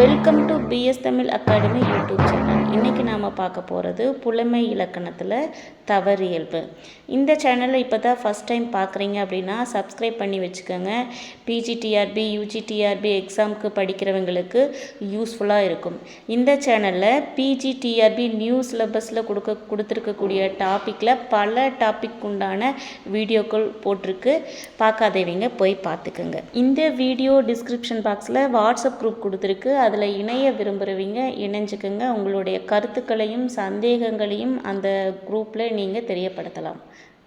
Welcome to PS Tamil academy YouTube channel இன்றைக்கி நாம் பார்க்க போகிறது புலமை இலக்கணத்தில் தவறியல்பு இந்த சேனலை இப்போ தான் ஃபஸ்ட் டைம் பார்க்குறீங்க அப்படின்னா சப்ஸ்கிரைப் பண்ணி வச்சுக்கோங்க. பிஜிடிஆர்பி யூஜிடிஆர்பி எக்ஸாமுக்கு படிக்கிறவங்களுக்கு யூஸ்ஃபுல்லாக இருக்கும். இந்த சேனலில் பிஜிடிஆர்பி நியூ சிலபஸில் கொடுக்க கொடுத்துருக்கக்கூடிய டாப்பிக்கில் பல டாபிக் உண்டான வீடியோக்கள் போட்டிருக்கு. பார்க்காதவங்க போய் பார்த்துக்குங்க. இந்த வீடியோ டிஸ்கிரிப்ஷன் பாக்ஸில் வாட்ஸ்அப் குரூப் கொடுத்துருக்கு. அதில் இணைய விரும்புகிறவங்க இணைஞ்சுக்குங்க. உங்களுடைய கருத்துக்களையும் சந்தேகங்களையும் அந்த குரூப்பில் நீங்கள் தெரியப்படுத்தலாம்.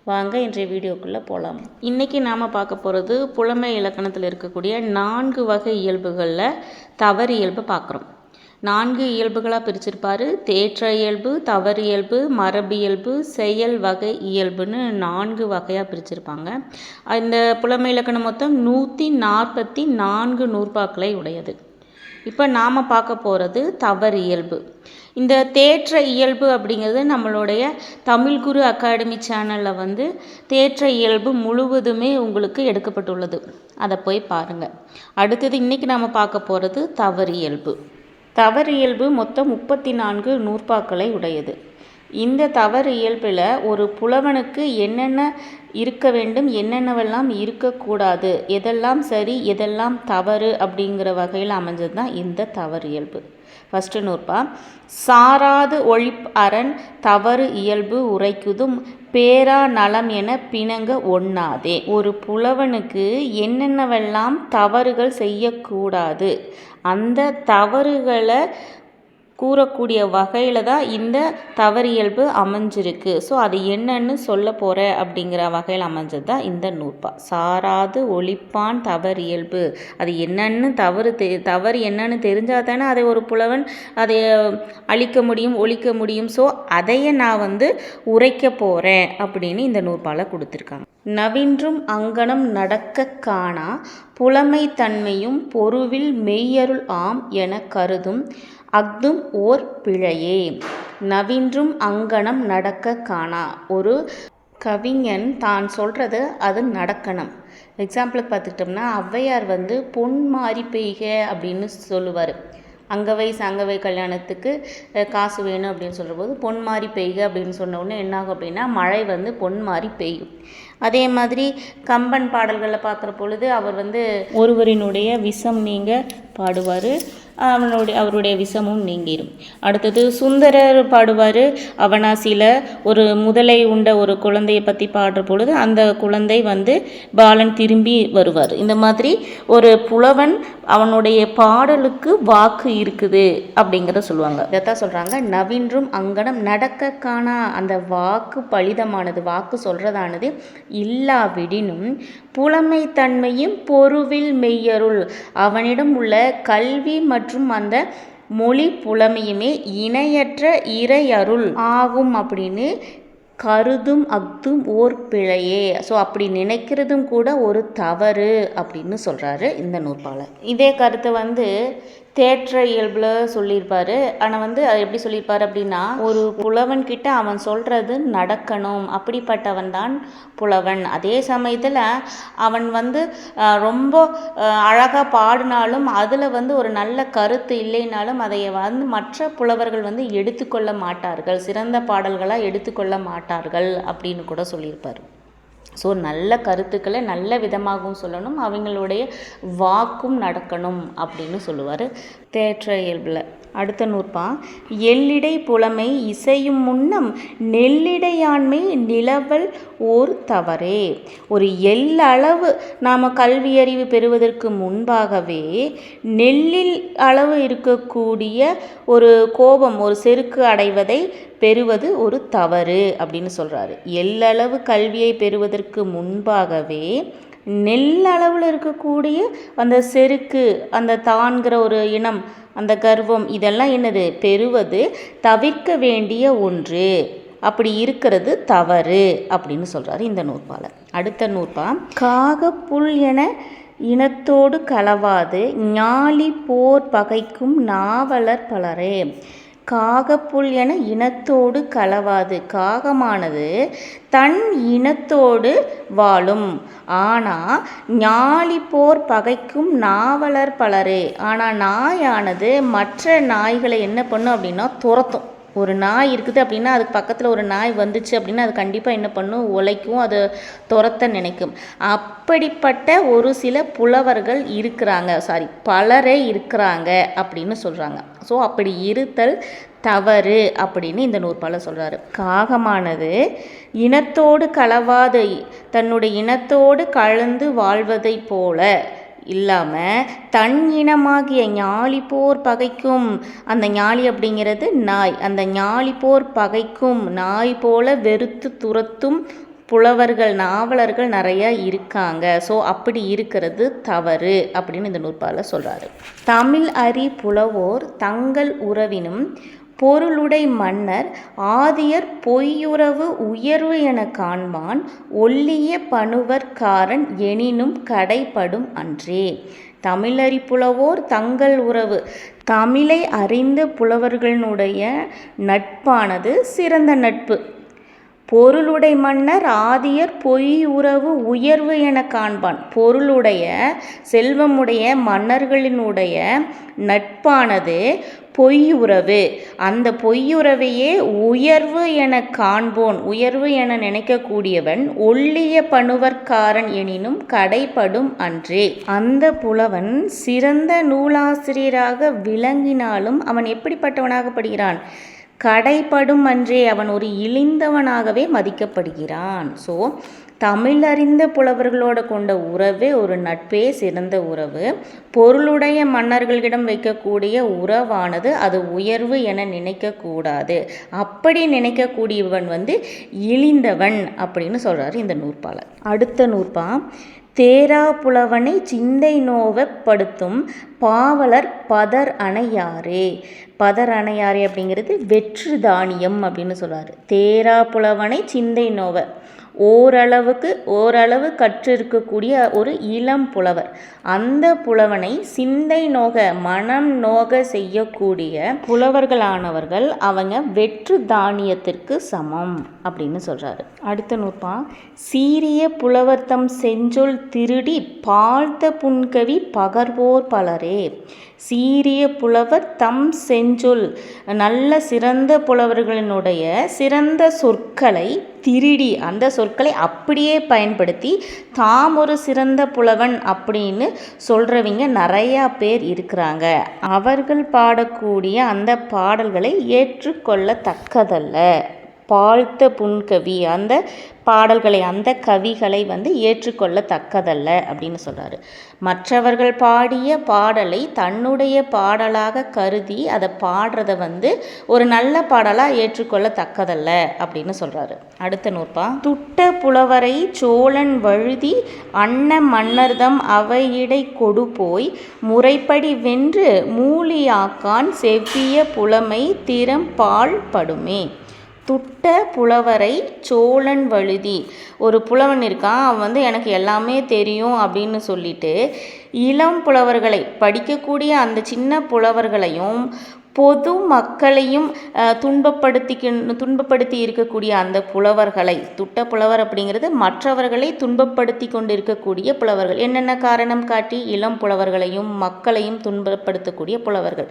வாங்க இன்றைய வீடியோக்குள்ளே போகலாம் இன்றைக்கி நாம் பார்க்க போகிறது புலமை இலக்கணத்தில் இருக்கக்கூடிய நான்கு வகை இயல்புகளில் தவறு இயல்பு பார்க்குறோம். நான்கு இயல்புகளாக பிரிச்சிருப்பார். தேற்ற இயல்பு தவறு இயல்பு மரபியல்பு செயல் வகை இயல்புன்னு நான்கு வகையாக பிரிச்சிருப்பாங்க. இந்த புலமை இலக்கணம் மொத்தம் நூற்றி நாற்பத்தி நான்கு நூற்பாக்களை உடையது. இப்போ நாம் பார்க்க போகிறது தவறு இயல்பு. இந்த தேற்ற இயல்பு அப்படிங்கிறது நம்மளுடைய தமிழ் குரு அகாடமி சேனலில் வந்து தேற்ற இயல்பு முழுவதுமே உங்களுக்கு எடுக்கப்பட்டுள்ளது. அதை போய் பாருங்கள் அடுத்தது இன்றைக்கி நாம் பார்க்க போகிறது தவறு இயல்பு. தவறு இயல்பு மொத்தம் முப்பத்தி நான்கு நூற்பாக்களை உடையது. இந்த தவறு இயல்பில் ஒரு புலவனுக்கு என்னென்ன இருக்க வேண்டும் என்னென்னவெல்லாம் இருக்கக்கூடாது எதெல்லாம் சரி எதெல்லாம் தவறு அப்படிங்கிற வகையில் அமைஞ்சது தான் இந்த தவறு இயல்பு. ஃபஸ்ட்டு நூற்பா சாராது ஒழிப் அரண் தவறு இயல்பு உரைக்குதும் பேரா நலம் என பிணங்க ஒண்ணாதே. ஒரு புலவனுக்கு என்னென்னவெல்லாம் தவறுகள் செய்யக்கூடாது அந்த தவறுகளை கூறக்கூடிய வகையில் தான் இந்த தவறியல்பு அமைஞ்சிருக்கு. ஸோ அது என்னன்னு சொல்ல போகிற அப்படிங்கிற வகையில் அமைஞ்சது தான் இந்த நூற்பா. சாராது ஒழிப்பான் தவறியல்பு. அது என்னன்னு தவறு தெ தவறு என்னன்னு தெரிஞ்சால் தானே அதை ஒரு புலவன் அதை அழிக்க முடியும் ஒழிக்க முடியும். ஸோ அதையே நான் வந்து உரைக்க போகிறேன் அப்படின்னு இந்த நூற்பால் கொடுத்துருக்காங்க. நவின்றும் அங்கனம் நடக்க காணா. புலமை தன்மையும் பொருவில் மெய்யருள் ஆம் என கருதும். அஃதும் ஓர் பிழையே. நவின்றும் அங்கனம் நடக்க காணா. ஒரு கவிஞன் தான் சொல்கிறது அது நடக்கணும். எக்ஸாம்பிளுக்கு பார்த்துக்கிட்டோம்னா ஔவையார் வந்து பொன் மாறி பெய்க அப்படின்னு சொல்லுவார். அங்கவை சங்கவை கல்யாணத்துக்கு காசு வேணும் அப்படின்னு சொல்கிறபோது பொன் மாறி பெய்க அப்படின்னு சொன்ன உடனே என்னாகும் அப்படின்னா மழை வந்து பொன் மாறி பெய்யும். அதே மாதிரி கம்பன் பாடல்களை பார்க்குற பொழுது அவர் வந்து ஒருவரினுடைய விஷம் நீங்க பாடுவார். அவனுடைய அவருடைய விஷமும் நீங்கிடும் அடுத்தது சுந்தரர் பாடுவார். அவனாசியில் ஒரு முதலை உண்ட ஒரு குழந்தையை பற்றி பாடுற பொழுது அந்த குழந்தை வந்து பாலன் திரும்பி வருவார். இந்த மாதிரி ஒரு புலவன் அவனுடைய பாடலுக்கு வாக்கு இருக்குது அப்படிங்கிறத சொல்லுவாங்க. இதைத்தான் சொல்கிறாங்க நவீன்றும் அங்கனம் நடக்க காணா அந்த வாக்கு பலிதமானது வாக்கு சொல்கிறதானது இல்லாவிடினும் புலமை தன்மையும் பொருவில் மெய்யருள். அவனிடம் உள்ள கல்வி மற்றும் மற்றும் அந்த மொழி புலமையுமே இணையற்ற இறையருள் ஆகும் அப்படின்னு கருதும் அஃதும் ஓர் பிழையே. ஸோ அப்படி நினைக்கிறதும் கூட ஒரு தவறு அப்படின்னு சொல்கிறாரு இந்த நூற்பாளர் இதே கருத்தை வந்து தேற்ற இயல்பில் சொல்லியிருப்பாரு. ஆனால் வந்து அது எப்படி சொல்லியிருப்பார் அப்படின்னா ஒரு புலவன் கிட்ட அவன் சொல்கிறது நடக்கணும். அப்படிப்பட்டவன் தான் புலவன். அதே சமயத்தில் அவன் வந்து ரொம்ப அழகாக பாடினாலும் அதில் வந்து ஒரு நல்ல கருத்து இல்லைனாலும் அதை வந்து மற்ற புலவர்கள் வந்து எடுத்துக்கொள்ள மாட்டார்கள். சிறந்த பாடல்களாக எடுத்துக்கொள்ள மாட்டார்கள். அப்படின்னு கூட சொல்லியிருப்பார். ஸோ நல்ல கருத்துக்களை நல்ல விதமாகவும் சொல்லணும் அவங்களுடைய வாக்கும் நடக்கணும் அப்படின்னு சொல்லுவார். தேற்ற இயல்பில். அடுத்த நூற்பா. எல்லிடை புலமை இசையும் முன்னம் நெல்லிடையாண்மை நிலவல் ஓர் தவறே. ஒரு எல்லளவு நாம் கல்வியறிவு பெறுவதற்கு முன்பாகவே நெல்லில் அளவு இருக்கக்கூடிய ஒரு கோபம் ஒரு செருக்கு அடைவதை பெறுவது ஒரு தவறு அப்படின்னு சொல்கிறாரு எல்லளவு கல்வியை பெறுவதற்கு முன்பாகவே நெல் அளவில் இருக்கக்கூடிய அந்த செருக்கு அந்த தான்கிற ஒரு இனம் அந்த கர்வம் இதெல்லாம் என்னது? பெறுவது தவிர்க்க வேண்டிய ஒன்று. அப்படி இருக்கிறது தவறு அப்படின்னு சொல்கிறாரு இந்த நூற்பாளர் அடுத்த நூற்பா காக புல் என இனத்தோடு கலவாது ஞாலி போர் பகைக்கும் நாவலர் பலரே. காகப்புல் என இனத்தோடு கலவாது. காகமானது தன் இனத்தோடு வாழும். ஆனால் ஞாலிப்போர் பகைக்கும் நாவலர் பலரே. ஆனால் நாயானது மற்ற நாய்களை என்ன பண்ணும் அப்படின்னா துரத்தும். ஒரு நாய் இருக்குது அப்படின்னா அதுக்கு பக்கத்தில் ஒரு நாய் வந்துச்சு அப்படின்னா அது கண்டிப்பாக என்ன பண்ணும்? உழைக்கும் அது துரத்த நினைக்கும். அப்படிப்பட்ட ஒரு சில புலவர்கள் இருக்கிறாங்க. சாரி பலரே இருக்கிறாங்க அப்படின்னு சொல்கிறாங்க ஸோ அப்படி இருத்தல் தவறு அப்படின்னு இந்த நூற்பாலை சொல்கிறாரு காகமானது இனத்தோடு கலவாத தன்னுடைய இனத்தோடு கலந்து வாழ்வதைப் போல இல்லாமல் தன் இனமாகிய ஞாலிப்போர் பகைக்கும். அந்த ஞாலி அப்படிங்கிறது நாய். அந்த ஞாலிப்போர் பகைக்கும். நாய் போல வெறுத்து துரத்தும் புலவர்கள் நாவலர்கள் நிறையா இருக்காங்க. ஸோ அப்படி இருக்கிறது தவறு அப்படின்னு இந்த நூற்பால சொல்கிறாரு தமிழ் அறி புலவோர் தங்கள் உறவினும் பொருளுடை மன்னர் ஆதியர் பொய்யுறவு உயர்வு என காண்பான் ஒல்லிய பணுவர்காரன் எனினும் கடைப்படும் அன்றே. தமிழறி புலவோர் தங்கள் உறவு தமிழை அறிந்த புலவர்களினுடைய நட்பானது சிறந்த நட்பு. பொருளுடை மன்னர் ஆதியர் பொய் உறவு உயர்வு என காண்பான். பொருளுடைய செல்வமுடைய மன்னர்களினுடைய நட்பானது பொய்யுறவு அந்த பொய்யுறவையே உயர்வு என காண்போன். உயர்வு என நினைக்கக்கூடியவன் ஒல்லிய பணுவர்க்காரன் எனினும் கடைப்படும் அன்றே. அந்த புலவன் சிறந்த நூலாசிரியராக விளங்கினாலும் அவன் எப்படிப்பட்டவனாகப்படுகிறான்? கடைப்படும் அன்றே அவன் ஒரு இழிந்தவனாகவே மதிக்கப்படுகிறான். ஸோ தமிழறிந்த புலவர்களோட கொண்ட உறவே ஒரு நட்பே சிறந்த உறவு. பொருளுடைய மன்னர்களிடம் வைக்கக்கூடிய உறவானது அது உயர்வு என நினைக்கக்கூடாது. அப்படி நினைக்கக்கூடியவன் வந்து இழிந்தவன் அப்படின்னு சொல்கிறாரு இந்த நூற்பாளர் அடுத்த நூற்பா தேரா புலவனை சிந்தை நோவப்படுத்தும் பாவலர் பதர் அணையாரே. பதர் அணையாரே அப்படிங்கிறது வெற்று தானியம் அப்படின்னு சொல்கிறாரு தேரா புலவனை சிந்தை நோவ. ஓரளவுக்கு ஓரளவு கற்றிருக்கக்கூடிய ஒரு இளம் புலவர். அந்த புலவனை சிந்தை நோக மனம் நோக செய்யக்கூடிய புலவர்களானவர்கள் அவங்க வெற்று தானியத்திற்கு சமம் அப்படின்னு சொல்கிறாரு அடுத்த நூற்பா சீரிய புலவர்த்தம் செஞ்சொல் திருடி பாழ்த்த புன்கவி பகர்வோர் பலரே. சீரிய புலவர் தம் செஞ்சொல் நல்ல சிறந்த புலவர்களினுடைய சிறந்த சொற்களை திருடி அந்த சொற்களை அப்படியே பயன்படுத்தி தாம் ஒரு சிறந்த புலவன் அப்படின்னு சொல்கிறவங்க நிறையா பேர் இருக்கிறாங்க. அவர்கள் பாடக்கூடிய அந்த பாடல்களை ஏற்றுக்கொள்ளத்தக்கதல்ல. பாழ்த்த புன்கவி அந்த பாடல்களை அந்த கவிகளை வந்து ஏற்றுக்கொள்ளத்தக்கதல்ல அப்படின்னு சொல்கிறாரு மற்றவர்கள் பாடிய பாடலை தன்னுடைய பாடலாக கருதி அதை பாடுறத வந்து ஒரு நல்ல பாடலாக ஏற்றுக்கொள்ளத்தக்கதல்ல அப்படின்னு சொல்கிறாரு அடுத்த நூற்பா. துட்ட புலவரை சோழன் வழுதி அன்ன மன்னர்தம் அவையிடை கொடுபோய் முறைப்படி வென்று மூலியாக்கான் செவ்விய புலமை திறம் படுமே துட்ட புலவரை சோழன் வழுதி. ஒரு புலவன் இருக்கான் அவன் வந்து எனக்கு எல்லாமே தெரியும் அப்படின்னு சொல்லிட்டு இளம் புலவர்களை படிக்கக்கூடிய அந்த சின்ன புலவர்களையும் பொது மக்களையும் துன்பப்படுத்திக்கு துன்பப்படுத்தி இருக்கக்கூடிய அந்த புலவர்களை துட்ட புலவர் அப்படிங்கிறது மற்றவர்களை துன்பப்படுத்தி கொண்டு இருக்கக்கூடிய புலவர்கள். என்னென்ன காரணம் காட்டி? இளம் புலவர்களையும் மக்களையும் துன்பப்படுத்தக்கூடிய புலவர்கள்.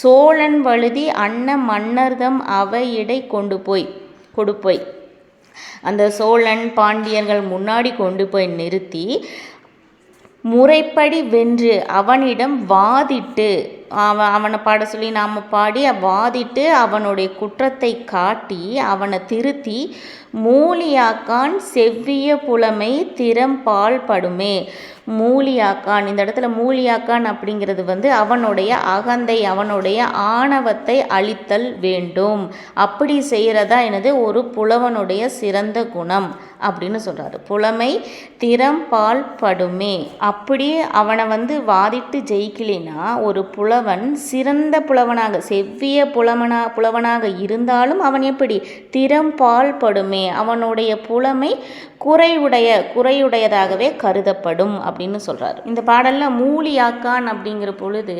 சோழன் வழுதி அன்ன மன்னர்தம் அவையிடை கொண்டு போய் கொடுப்போய் அந்த சோழன் பாண்டியர்கள் முன்னாடி கொண்டு போய் நிறுத்தி முறைப்படி வென்று அவனிடம் வாதிட்டு அவன் அவனை பாட சொல்லி நாம் பாடி வாதிட்டு அவனுடைய குற்றத்தை காட்டி அவனை திருத்தி மூலியாக்கான் செவ்விய புலமை திறம்பால் படுமே. மூலியாக்கான். இந்த இடத்துல மூலியாக்கான் அப்படிங்கிறது வந்து அவனுடைய அகந்தை அவனுடைய ஆணவத்தை அழித்தல் வேண்டும். அப்படி செய்கிறதா எனது ஒரு புலவனுடைய சிறந்த குணம் அப்படின்னு சொல்கிறாரு புலமை திறம்பால் படுமே. அப்படியே அவனை வந்து வாதிட்டு ஜெயிக்கலைன்னா ஒரு புலவன் சிறந்த புலவனாக செவ்விய புலவனா புலவனாக இருந்தாலும் அவன் எப்படி? திறம்பால் படுமே. அவனுடைய புலமை குறைவுடைய குறையுடையதாகவே கருதப்படும் அப்படின்னு அப்படின்னு சொல்கிறார் இந்த பாடலில் மூலியாக்கான் அப்படிங்கிற பொழுது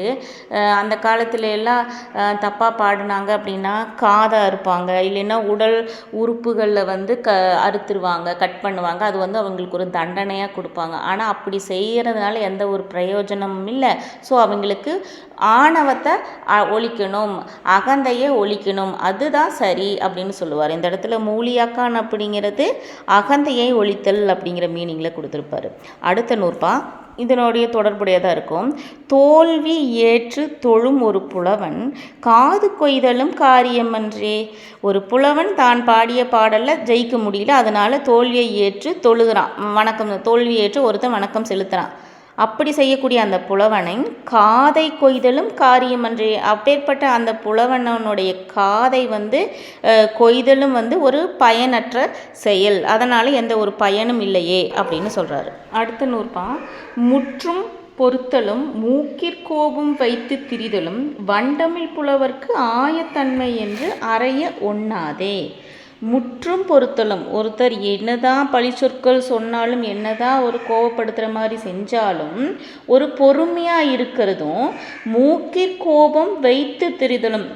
அந்த காலத்துல எல்லாம் தப்பாக பாடினாங்க அப்படின்னா காதை அறுப்பாங்க இல்லைன்னா உடல் உறுப்புகளில் வந்து க அறுத்துருவாங்க கட் பண்ணுவாங்க. அது வந்து அவங்களுக்கு ஒரு தண்டனையாக கொடுப்பாங்க. ஆனால் அப்படி செய்கிறதுனால எந்த ஒரு பிரயோஜனமும் இல்லை. ஸோ அவங்களுக்கு ஆணவத்தை அ- ஒழிக்கணும். அகந்தையை ஒழிக்கணும். அதுதான் சரி அப்படின்னு சொல்லுவார். இந்த இடத்துல மூலியாக்கான் அப்படிங்கிறது அகந்தையை ஒழித்தல் அப்படிங்கிற மீனிங்கில் கொடுத்துருப்பாரு. அடுத்த நூற்பா இதனுடைய தொடர்புடையதாக இருக்கும். தோல்வி ஏற்று தொழும் ஒரு புலவன் காது கொய்தலும் காரியமன்றே ஒரு புலவன் தான் பாடிய பாடலில் ஜெயிக்க முடியல அதனால் தோல்வியை ஏற்று தொழுகிறான். வணக்கம் தோல்வி ஏற்று ஒருத்தன் வணக்கம் செலுத்துகிறான் அப்படி செய்யக்கூடிய அந்த புலவனை காதை கொய்தலும் காரியமன்றே அப்பேற்பட்ட அந்த புலவனனுடைய காதை வந்து கொய்தலும் வந்து ஒரு பயனற்ற செயல். அதனால் எந்த ஒரு பயனும் இல்லையே அப்படின்னு சொல்கிறாரு அடுத்த நூற்பா முற்றும் பொருத்தலும் மூக்கிற்கோபம் வைத்து திரிதலும் வண்டமிழ் புலவர்க்கு ஆயத்தன்மை என்று அறைய ஒண்ணாதே. முற்றும் பொருத்தலும். ஒருத்தர் என்னதான் பழி சொற்கள் சொன்னாலும் என்னதான் ஒரு கோபப்படுத்துகிற மாதிரி செஞ்சாலும் ஒரு பொறுமையாக இருக்கிறதும் மூக்கிற் கோபம் வைத்து திரிதலும்.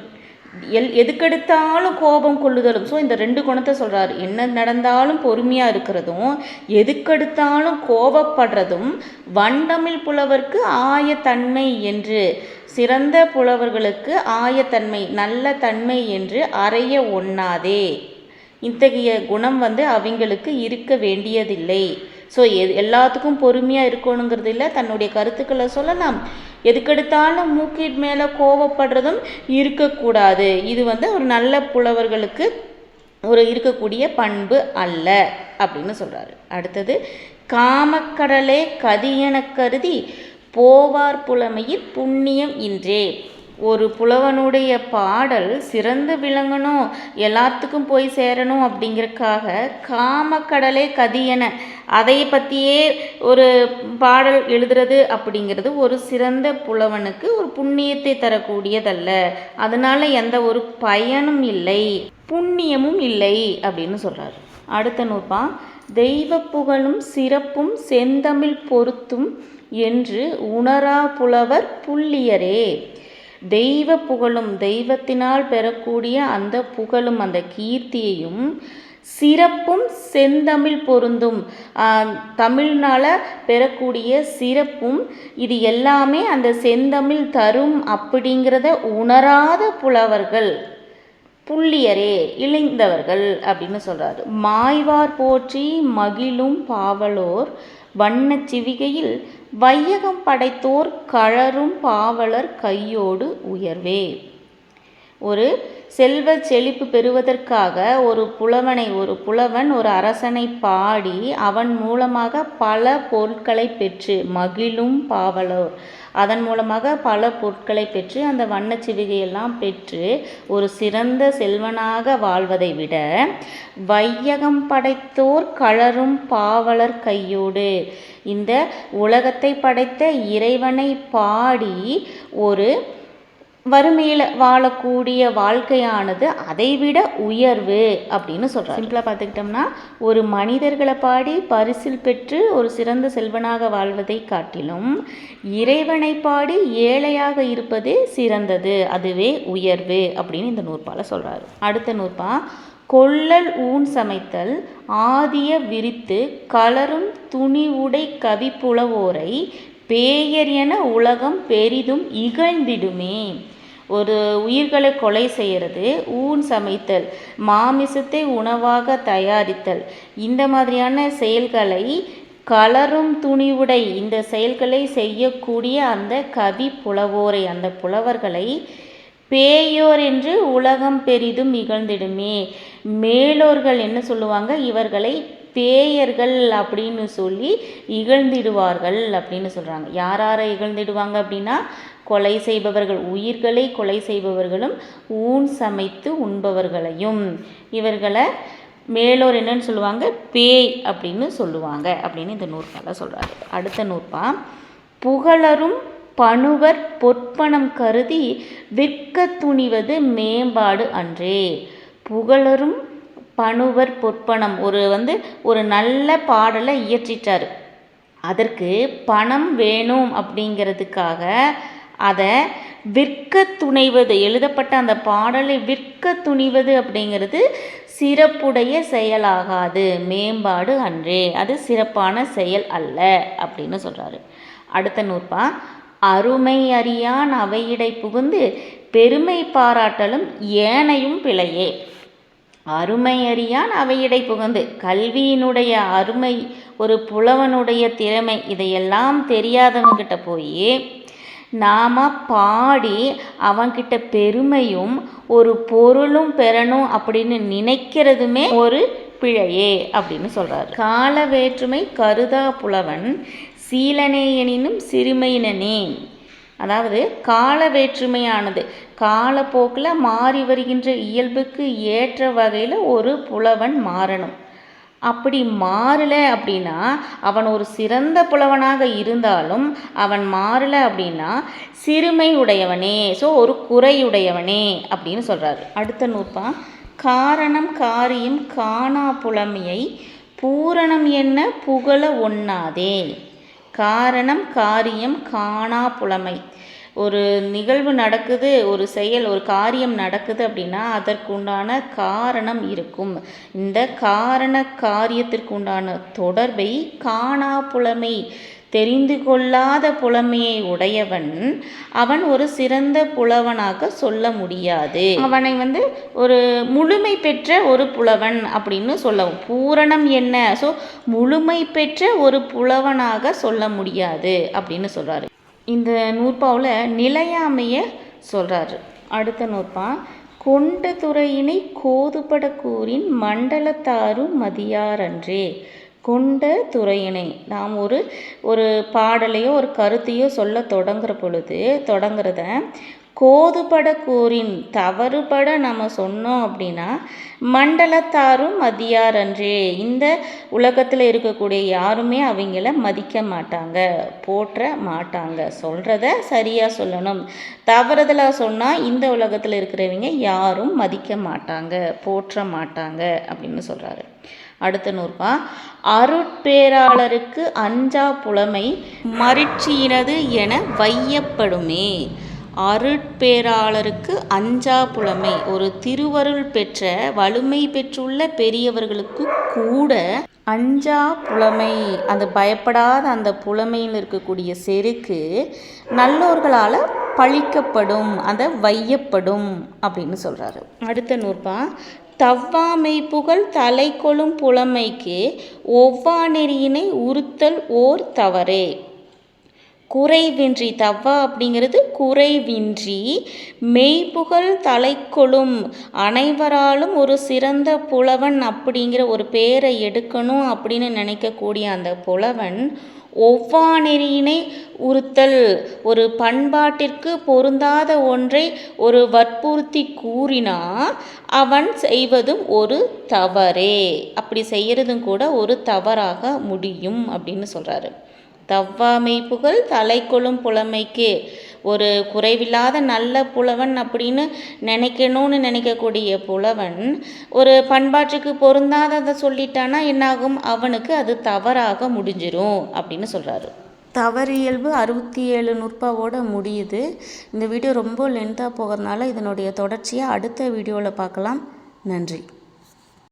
எல் எதுக்கெடுத்தாலும் கோபம் கொள்ளுதலும். ஸோ இந்த ரெண்டு குணத்தை சொல்கிறாரு என்ன நடந்தாலும் பொறுமையாக இருக்கிறதும் எதுக்கெடுத்தாலும் கோபப்படுறதும் வண்டமிழ் புலவர்க்கு ஆயத்தன்மை என்று சிறந்த புலவர்களுக்கு ஆயத்தன்மை நல்ல தன்மை என்று அறைய ஒண்ணாதே. இத்தகைய குணம் வந்து அவங்களுக்கு இருக்க வேண்டியதில்லை. ஸோ எது எல்லாத்துக்கும் பொறுமையாக இருக்கணுங்கிறது இல்லை. தன்னுடைய கருத்துக்களை சொல்லலாம். எதுக்கெடுத்தாலும் மூக்கின் மேலே கோவப்படுறதும் இருக்கக்கூடாது. இது வந்து ஒரு நல்ல புலவர்களுக்கு ஒரு இருக்கக்கூடிய பண்பு அல்ல அப்படின்னு சொல்கிறாரு அடுத்தது காமக்கடலே கதியெனக் கருதி போவார் புலமையில் புண்ணியம் இன்றே. ஒரு புலவனுடைய பாடல் சிறந்து விளங்கணும் எல்லாத்துக்கும் போய் சேரணும் அப்படிங்கிறக்காக காமக்கடலே கதியென அதை பற்றியே ஒரு பாடல் எழுதுறது அப்படிங்கிறது ஒரு சிறந்த புலவனுக்கு ஒரு புண்ணியத்தை தரக்கூடியதல்ல. அதனால எந்த ஒரு பயனும் இல்லை புண்ணியமும் இல்லை அப்படின்னு சொல்றாரு. அடுத்த நூற்பா தெய்வ புகழும் சிறப்பும் செந்தமிழ் பொருத்தும் என்று உணரா புலவர் புள்ளியரே. தெய்வ புகழும் தெய்வத்தினால் பெறக்கூடிய அந்த புகழும் அந்த கீர்த்தியையும் சிறப்பும் செந்தமிழ் பொருந்தும். தமிழ்னால் தமிழ்னால பெறக்கூடிய சிறப்பும் இது எல்லாமே அந்த செந்தமிழ் தரும் அப்படிங்கிறத உணராத புலவர்கள். புள்ளியரே இழைந்தவர்கள் அப்படின்னு சொல்கிறாரு மாய்வார் போற்றி மகிழும் பாவலோர் வண்ண சிவிகையில் வையகம் படைத்தோர் கழறும் பாவலர் கையோடு உயர்வே. ஒரு செல்வ செழிப்பு பெறுவதற்காக ஒரு புலவனை ஒரு புலவன் ஒரு அரசனை பாடி அவன் மூலமாக பல பொருட்களை பெற்று மகிழும் பாவலோர். அதன் மூலமாக பல பொருட்களை பெற்று அந்த வண்ண சிவிகையெல்லாம் பெற்று ஒரு சிறந்த செல்வனாக வாழ்வதை விட வையகம் படைத்தோர் கழறும் பாவலர் கையோடு. இந்த உலகத்தை படைத்த இறைவனை பாடி ஒரு வறுமையில் வாழக்கூடிய வாழ்க்கையானது அதைவிட உயர்வு அப்படின்னு சொல்கிறார் சிம்பிளாக பார்த்துக்கிட்டோம்னா ஒரு மனிதர்களை பாடி பரிசில் பெற்று ஒரு சிறந்த செல்வனாக வாழ்வதை காட்டிலும் இறைவனை பாடி ஏழையாக இருப்பதே சிறந்தது அதுவே உயர்வு அப்படின்னு இந்த நூற்பால சொல்கிறாரு அடுத்த நூற்பா கொள்ளல் ஊன் சமைத்தல் ஆதிய விரித்து கலரும் துணி உடை கவிப்புலவோரை பேயர் என உலகம் பெரிதும் இகழ்ந்திடுமே. ஒரு உயிர்களை கொலை செய்கிறது ஊன் சமைத்தல் மாமிசத்தை உணவாக தயாரித்தல். இந்த மாதிரியான செயல்களை கலரும் துணிவுடை இந்த செயல்களை செய்யக்கூடிய அந்த கவி புலவோரை அந்த புலவர்களை பேயோர் என்று உலகம் பெரிதும் இகழ்ந்திடுமே. மேலோர்கள் என்ன சொல்லுவாங்க? இவர்களை பேயர்கள் அப்படின்னு சொல்லி இகழ்ந்திடுவார்கள் அப்படின்னு சொல்கிறாங்க யார் யாரை இகழ்ந்திடுவாங்க அப்படின்னா கொலை செய்பவர்கள் உயிர்களை கொலை செய்பவர்களும் ஊன் சமைத்து உண்பவர்களையும். இவர்களை மேலோர் என்னன்னு சொல்லுவாங்க? பேய் அப்படின்னு சொல்லுவாங்க அப்படின்னு இந்த நூற்பால சொல்கிறாரு அடுத்த நூற்பா. புகழரும் பணுவர் பொற்பணம் கருதி விற்க துணிவது மேம்பாடு அன்றே. புகழரும் பணுவர் பொற்பணம் ஒரு வந்து ஒரு நல்ல பாடலை இயற்றிட்டார். அதற்கு பணம் வேணும் அப்படிங்கிறதுக்காக அதை விற்க துணைவது எழுதப்பட்ட அந்த பாடலை விற்க துணிவது அப்படிங்கிறது சிறப்புடைய செயலாகாது. மேம்பாடு அன்றே. அது சிறப்பான செயல் அல்ல அப்படின்னு சொல்கிறாரு அடுத்த நூற்பா அருமை அறியான் அவையிடை புகுந்து பெருமை பாராட்டலும் ஏனையும் பிழையே. அருமை அறியான் அவையிடை புகுந்து கல்வியினுடைய அருமை ஒரு புலவனுடைய திறமை இதையெல்லாம் தெரியாதவங்கிட்ட போய் நாம் பாடி அவன்கிட்ட பெருமையும் ஒரு பொருளும் பெறணும் அப்படின்னு நினைக்கிறதுமே ஒரு பிழையே அப்படின்னு சொல்கிறார் கால வேற்றுமை கருதா புலவன் சீலனே எனினும் சிறுமையினனே. அதாவது கால வேற்றுமையானது காலப்போக்கில் மாறி வருகின்ற இயல்புக்கு ஏற்ற வகையில் ஒரு புலவன் மாறணும். அப்படி மாறலை அப்படின்னா அவன் ஒரு சிறந்த புலவனாக இருந்தாலும் அவன் மாறலை அப்படின்னா சிறுமை உடையவனே ஸோ ஒரு குறையுடையவனே அப்படின்னு சொல்கிறாரு அடுத்த நூற்பா காரணம் காரியம் காணா புலமையை பூரணம் என்ன? புகழ ஒண்ணாதே. காரணம் காரியம் காணா புலமை. ஒரு நிகழ்வு நடக்குது ஒரு செயல் ஒரு காரியம் நடக்குது அப்படின்னா அதற்குண்டான காரணம் இருக்கும். இந்த காரண காரியத்திற்குண்டான தொடர்பை காணா புலமை தெரிந்து கொள்ளாத புலமையை உடையவன் அவன் ஒரு சிறந்த புலவனாக சொல்ல முடியாது. அவனை வந்து ஒரு முழுமை பெற்ற ஒரு புலவன் அப்படின்னு சொல்லவும் பூரணம் என்ன? ஸோ முழுமை பெற்ற ஒரு புலவனாக சொல்ல முடியாது அப்படின்னு சொல்கிறாரு இந்த நூற்பாவில் நிலையாமைய சொல்கிறாரு அடுத்த நூற்பா கொண்ட துறையினை கோதுபட கூறின் மண்டலத்தாரும் மதியாரன்றே கொண்ட துறையினை நாம் ஒரு ஒரு பாடலையோ ஒரு கருத்தையோ சொல்ல தொடங்குற பொழுது தொடங்குறத கோதுபட கூறின் தவறுபட நம்ம சொன்னோம் அப்படின்னா மண்டலத்தாரும் மதியார் அன்றே. இந்த உலகத்தில் இருக்கக்கூடிய யாருமே அவங்கள மதிக்க மாட்டாங்க போற்ற மாட்டாங்க. சொல்கிறத சரியாக சொல்லணும். தவறுதலாக சொன்னால் இந்த உலகத்தில் இருக்கிறவங்க யாரும் மதிக்க மாட்டாங்க போற்ற மாட்டாங்க அப்படின்னு சொல்கிறாரு அடுத்த நூற்பா அருட்பேராளருக்கு அஞ்சா புலமை மறிச்சியினது என வையப்படுமே. அருட்பேராளருக்கு அஞ்சா புலமை. ஒரு திருவருள் பெற்ற வலிமை பெற்றுள்ள பெரியவர்களுக்கு கூட அஞ்சா புலமை. அந்த பயப்படாத அந்த புலமையில் இருக்கக்கூடிய செருக்கு நல்லோர்களால் பழிக்கப்படும் அந்த வையப்படும் அப்படின்னு சொல்கிறாரு அடுத்த நூற்பா. தவ்வாமை புகழ் தலை கொழும் புலமைக்கு ஒவ்வா நெறியினை உறுத்தல் ஓர் தவறே. குறைவின்றி தவ்வா அப்படிங்கிறது குறைவின்றி மெய்ப்புகழ் தலைக்கொழும் அனைவராலும் ஒரு சிறந்த புலவன் அப்படிங்கிற ஒரு பேரை எடுக்கணும் அப்படின்னு நினைக்கக்கூடிய அந்த புலவன் ஒவ்வா நெறியினை உறுத்தல் ஒரு பண்பாட்டிற்கு பொருந்தாத ஒன்றை ஒரு வற்புறுத்தி கூறினா அவன் செய்வதும் ஒரு தவறே. அப்படி செய்கிறதும் கூட ஒரு தவறாக முடியும் அப்படின்னு சொல்கிறாரு தவ்வாமை புகழ் தலைக்கொழும் புலமைக்கு. ஒரு குறைவில்லாத நல்ல புலவன் அப்படின்னு நினைக்கணும்னு நினைக்கக்கூடிய புலவன் ஒரு பண்பாட்டுக்கு பொருந்தாததை சொல்லிட்டானா என்னாகும்? அவனுக்கு அது தவறாக முடிஞ்சிரும் அப்படின்னு சொல்கிறாரு தவறியல்பு அறுபத்தி ஏழு நுட்பாவோட முடியுது. இந்த வீடியோ ரொம்ப லென்த்தாக போகிறதுனால இதனுடைய தொடர்ச்சியை அடுத்த வீடியோவில் பார்க்கலாம். நன்றி.